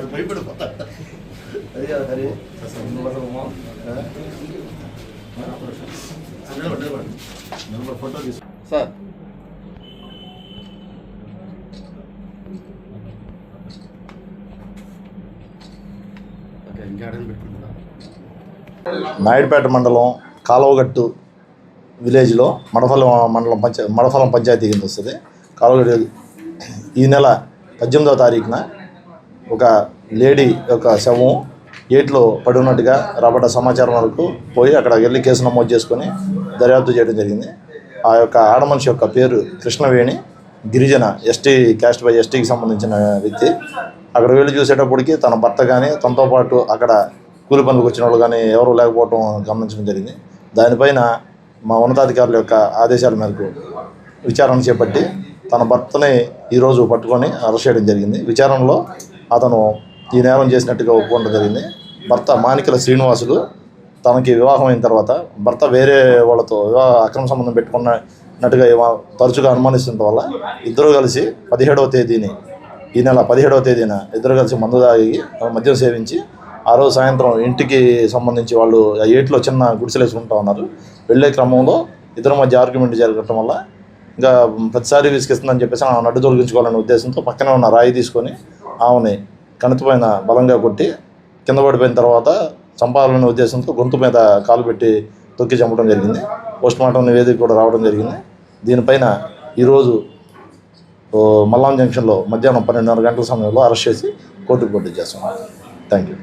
వాడు భయపడిపోతాడు నాయుడుపేట మండలం కాలువగట్టు విలేజ్లో మడఫలం మండలం పంచ మడఫలం పంచాయతీ కింద వస్తుంది. కాలువగట్టు ఈ నెల పద్దెనిమిదవ తారీఖున ఒక లేడీ యొక్క శవం ఏట్లో పడి రాబడ్డ సమాచారం వరకు పోయి అక్కడ వెళ్ళి కేసు నమోదు చేసుకొని దర్యాప్తు చేయడం జరిగింది. ఆ యొక్క ఆడమనిషి యొక్క పేరు కృష్ణవేణి గిరిజన ఎస్టీ క్యాస్ట్ బై ఎస్టీకి సంబంధించిన వ్యక్తి. అక్కడ వెళ్ళి చూసేటప్పటికి తన భర్త కానీ తనతో పాటు అక్కడ కూలి పనులకు వచ్చిన వాళ్ళు కానీ ఎవరు లేకపోవడం గమనించడం జరిగింది. దానిపైన మా ఉన్నతాధికారుల యొక్క ఆదేశాల మేరకు విచారణ చేపట్టి తన భర్తని ఈరోజు పట్టుకొని అరెస్ట్ చేయడం జరిగింది. విచారణలో అతను ఈ నేరం చేసినట్టుగా ఒప్పుకోవడం జరిగింది. భర్త మాణికల శ్రీనివాసులు తనకి వివాహం అయిన తర్వాత భర్త వేరే వాళ్ళతో వివాహ అక్రమ సంబంధం పెట్టుకున్నట్టుగా తరచుగా అనుమానిస్తుండటం వల్ల ఇద్దరు కలిసి పదిహేడవ తేదీని ఈ నెల పదిహేడవ తేదీన ఇద్దరు కలిసి మందు తాగి మద్యం సేవించి ఆ రోజు సాయంత్రం ఇంటికి సంబంధించి వాళ్ళు ఆ ఏట్లో చిన్న గుడిసెలు వేసుకుంటా ఉన్నారు. వెళ్ళే క్రమంలో ఇద్దరి మధ్య ఆర్గ్యుమెంట్ జరగటం వల్ల ఇంకా ప్రతిసారి విసిగిస్తుందని చెప్పేసి ఆమె తొలగించుకోవాలనే ఉద్దేశంతో పక్కనే ఉన్న రాయి తీసుకొని ఆమెని కణుతుపైన బలంగా కొట్టి కింద పడిపోయిన తర్వాత చంపాలనే ఉద్దేశంతో గొంతు మీద కాలు పెట్టి తొక్కి చంపడం జరిగింది. పోస్ట్ మార్టం నివేదిక కూడా రావడం జరిగింది. దీనిపైన ఈరోజు మల్లాం జంక్షన్లో మధ్యాహ్నం పన్నెండున్నర గంటల సమయంలో అరెస్ట్ చేసి కోర్టుకు పోటీ చేస్తున్నాం థ్యాంక్ యూ.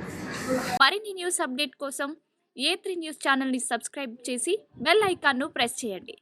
మరిన్ని న్యూస్ అప్డేట్ కోసం ఏ త్రీ న్యూస్ ఛానల్ని సబ్స్క్రైబ్ చేసి బెల్ ఐకాన్ను ప్రెస్ చేయండి.